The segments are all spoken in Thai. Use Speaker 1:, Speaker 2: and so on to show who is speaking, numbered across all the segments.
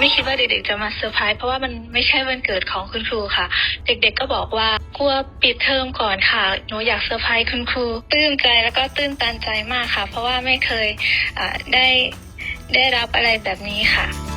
Speaker 1: ไม่คิดว่าเด็กๆจะมาเซอร์ไพรส์เพราะว่ามันไม่ใช่วันเกิดของคุณครูค่ะ เด็กๆก็บอกว่ากลัวปิดเทอมก่อนค่ะหนูอยากเซอร์ไพรส์คุณครูตื้นใจแล้วก็ตื้นตันใจมากค่ะ เพราะว่าไม่เคยได้ได้รับอะไรแบบนี้ค่ะ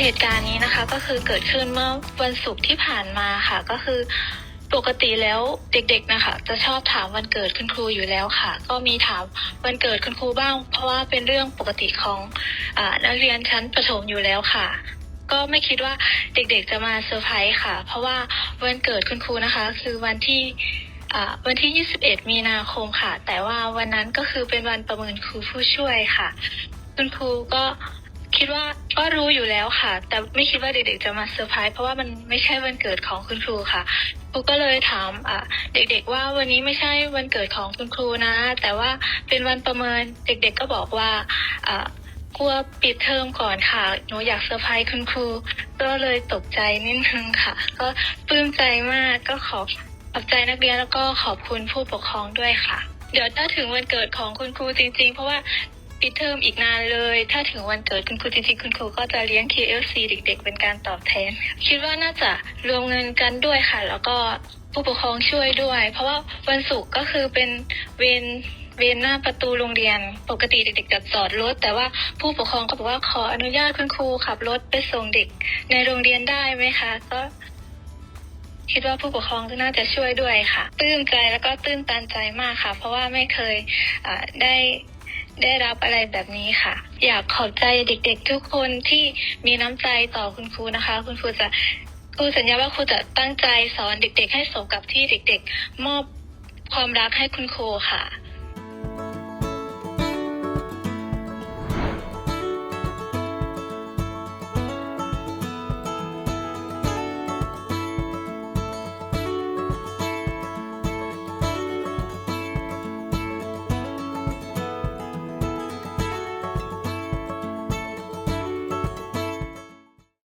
Speaker 1: เหตุการณ์นี้นะคะก็คือเกิดขึ้นเมื่อวันศุกร์ที่ผ่านมาค่ะ ก็คือปกติแล้วเด็กๆนะคะ จะชอบถามวันเกิดคุณครูอยู่แล้วค่ะ ก็มีถามวันเกิดคุณครูบ้าง เพราะว่าเป็นเรื่องปกติของอนักเรียนชั้นประถมอยู่แล้วค่ะ ก็ไม่คิดว่าเด็กๆจะมาเซอร์ไพรส์ค่ะ เพราะว่าวันเกิดคุณครูนะคะ คือวันที่วันที่ 21 มีนาคมค่ะ แต่ว่าวันนั้นก็คือเป็นวันประเมินครูผู้ช่วยค่ะ คุณครูก็ คิดว่าก็รู้อยู่แล้วค่ะ แต่ไม่คิดว่าเด็กๆจะมาเซอร์ไพรส์เพราะว่ามันไม่ใช่วันเกิดของคุณครูค่ะครูก็เลยถามอ่าเด็กๆว่าวันนี้ไม่ใช่วันเกิดของคุณครูนะ แต่ว่าเป็นวันประเมินเด็กๆก็บอกว่าอ่ากลัวปิดเทอมก่อนค่ะ หนูอยากเซอร์ไพรส์คุณครู ก็เลยตกใจนิดนึงค่ะ ก็ปลื้มใจมากก็ขอขอบใจนักเรียนแล้วก็ขอบคุณผู้ปกครองด้วยค่ะ เดี๋ยวถ้าถึงวันเกิดของคุณครูจริงๆ เพราะว่า ปิดเทอมอีกนานเลย ถ้าถึงวันเกิดคุณครูจริงๆ คุณครูก็จะเลี้ยง KFC เด็ก ๆ เป็นการตอบแทน คิดว่าน่าจะรวมเงินกันด้วยค่ะ แล้วก็ผู้ปกครองช่วยด้วย เพราะว่าวันศุกร์ก็คือเป็นเวรเวรหน้าประตูโรงเรียนปกติเด็กๆจะจอดรถ แต่ว่าผู้ปกครองก็บอกว่าขออนุญาตคุณครูขับรถไปส่งเด็กในโรงเรียนได้ไหมคะ ก็คิดว่าผู้ปกครองก็น่าจะช่วยด้วยค่ะ ตื้นใจแล้วก็ตื้นตันใจมากค่ะ เพราะว่าไม่เคยได้ ได้รับอะไรแบบนี้ค่ะ อยากขอบใจเด็ก ๆ ทุกคนที่มีน้ำใจต่อคุณครูนะคะ คุณครูจะครูสัญญาว่าครูจะตั้งใจสอนเด็ก ๆ ให้สมกับที่เด็ก ๆ มอบความรักให้คุณครูค่ะ